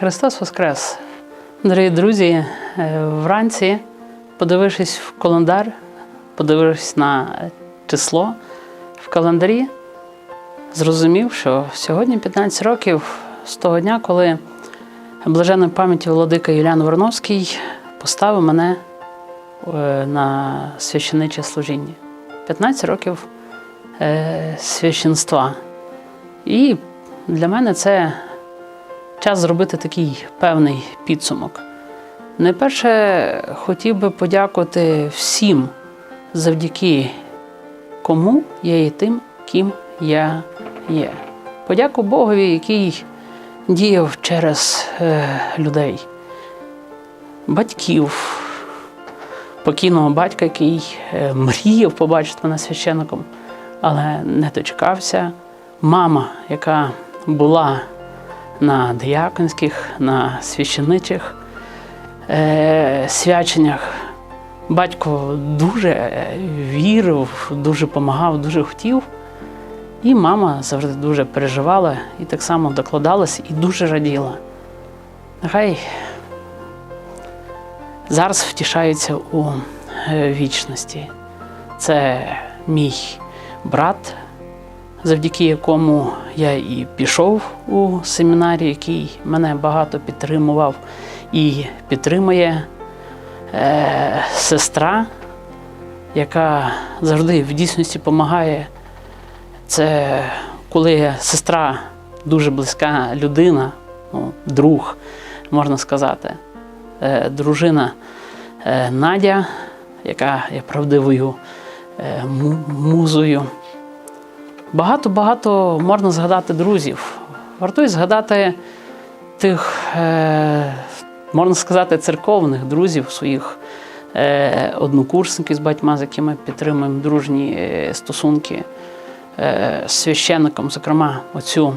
Христос Воскрес! Дорогі друзі, е, вранці, подивившись в календар, подивившись на число в календарі, зрозумів, що сьогодні 15 років з того дня, коли блаженної пам'яті владика Юліан Вороновський поставив мене е, на священиче служіння. 15 років е, священства. І для мене це час зробити такий певний підсумок. Найперше хотів би подякувати всім, завдяки кому я є тим, ким я є. Подяку Богові, який діяв через е, людей, батьків, покійного батька, який е, мріяв побачити мене священником, але не дочекався. Мама, яка була на дияконських, на священичих е, свяченнях. Батько дуже е, вірив, дуже допомагав, дуже хотів. І мама завжди дуже переживала і так само докладалась і дуже раділа. Нехай зараз втішаються у е, вічності. Це мій брат, завдяки якому я і пішов у семінарі, який мене багато підтримував і підтримує е, сестра, яка завжди в дійсності допомагає. Це коли сестра дуже близька людина, ну, друг, можна сказати, е, дружина е, Надя, яка є правдивою е, му- музою. Багато-багато можна згадати друзів. Вартує згадати тих, е, можна сказати, церковних друзів, своїх е, однокурсників з батьма, з якими підтримуємо дружні е, стосунки з священником, зокрема, оцю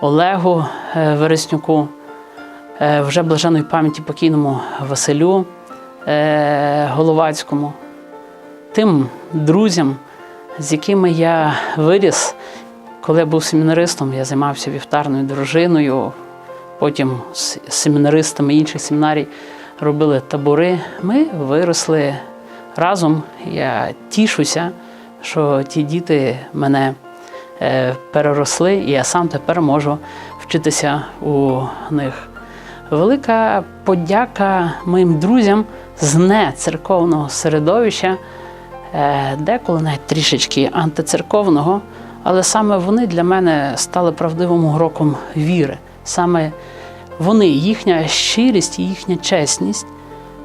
Олегу Вереснюку, вже блаженої пам'яті покійному Василю Головацькому, тим друзям, з якими я виріс, коли я був семінаристом, я займався вівтарною дружиною, потім з семінаристами інших семінарій робили табори. Ми виросли разом. Я тішуся, що ті діти мене е, переросли, і я сам тепер можу вчитися у них. Велика подяка моїм друзям з нецерковного середовища, деколи навіть трішечки антицерковного, але саме вони для мене стали правдивим уроком віри. Саме вони, їхня щирість і їхня чесність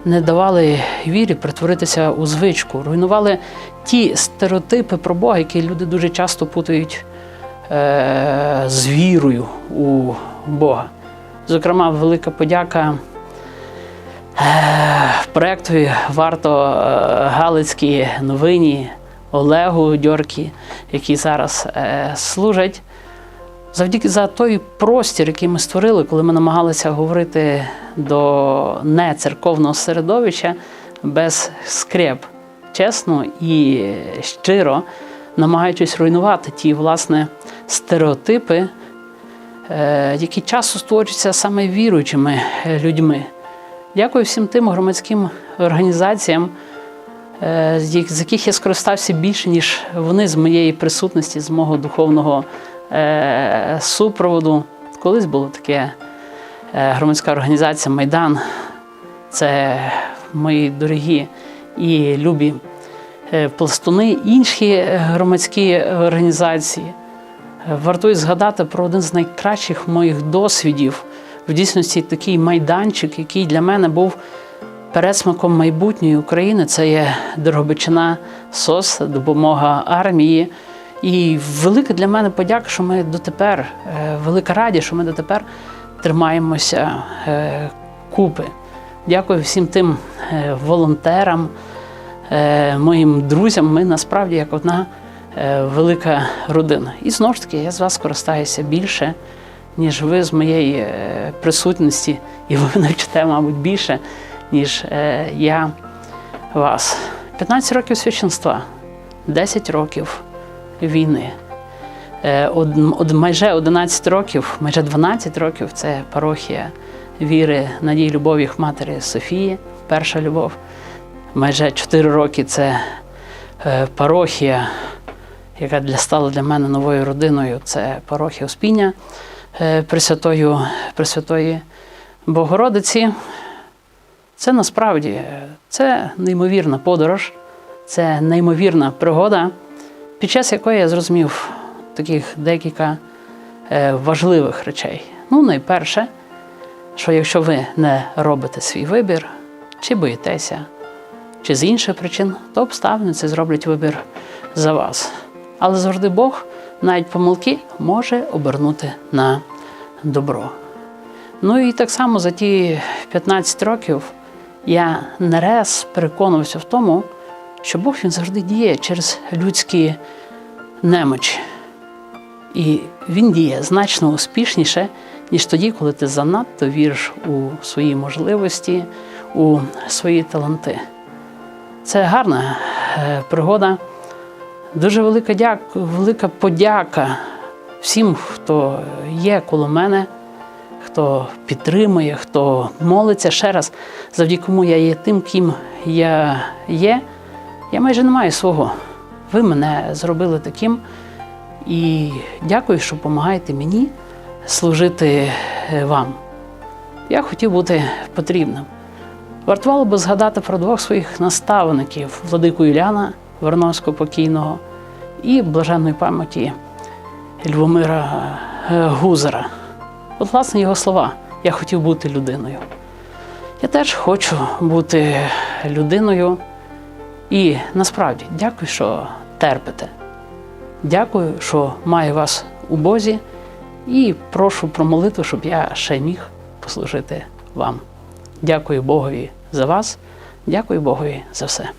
не давали вірі перетворитися у звичку, руйнували ті стереотипи про Бога, які люди дуже часто путають е, з вірою у Бога. Зокрема, велика подяка проєктові варто е, Галицькій новині Олегу Дьоркі, які зараз е, служать. Завдяки за той простір, який ми створили, коли ми намагалися говорити до нецерковного середовища без скреп, чесно і щиро, намагаючись руйнувати ті власне стереотипи, е, які часто створюються саме віруючими людьми. Дякую всім тим громадським організаціям, е, з яких я скористався більше, ніж вони з моєї присутності, з мого духовного е, супроводу. Колись було таке е, громадська організація Майдан. Це мої дорогі і любі пластуни, інші громадські організації. Вартує згадати про один з найкращих моїх досвідів. В дійсності такий майданчик, який для мене був пересмаком майбутньої України. Це є Дрогобичина СОС, допомога армії. І велика для мене подяка, що ми дотепер, е, велика радість, що ми дотепер тримаємося е, купи. Дякую всім тим е, волонтерам, моїм друзям. Ми насправді як одна велика родина. І знову ж таки, я з вас користаюся більше, ніж ви з моєї е, присутності, і ви навчите, мабуть, більше, ніж е, я вас. 15 років священства, 10 років війни. Е, од- майже 11 років, майже 12 років це парохія віри, надії, любові їх матері Софії, перша любов. Майже 4 роки це парохія, яка для, стала для мене новою родиною. Це парохія Успіння Пресвятою, Пресвятої Богородиці. Це насправді е, це неймовірна подорож, це неймовірна пригода, під час якої я зрозумів таких декілька е, важливих речей. Ну, найперше, що якщо ви не робите свій вибір, чи боїтеся, чи з інших причин, то обставини це зроблять вибір за вас. Але завжди Бог навіть помилки може обернути на добро. Ну і так само за ті 15 років я не раз переконувався в тому, що Бог він завжди діє через людські немочі. І він діє значно успішніше, ніж тоді, коли ти занадто віриш у свої можливості, у свої таланти. Це гарна е, пригода. Дуже велика дяк, велика подяка всім, хто є коло мене, хто підтримує, хто молиться ще раз, завдяки кому я є тим, ким я є. Я майже не маю свого. Ви мене зробили таким. І дякую, що допомагаєте мені служити е, вам. Я хотів бути потрібним. Вартувало би згадати про двох своїх наставників владику Юліана Верновського покійного і блаженної пам'яті Львомира е, Гузера. От, власне, його слова: я хотів бути людиною. Я теж хочу бути людиною. І насправді дякую, що терпите. Дякую, що маю вас у Бозі, і прошу про молитву, щоб я ще міг послужити вам. Дякую Богові за вас, дякую Богові за все.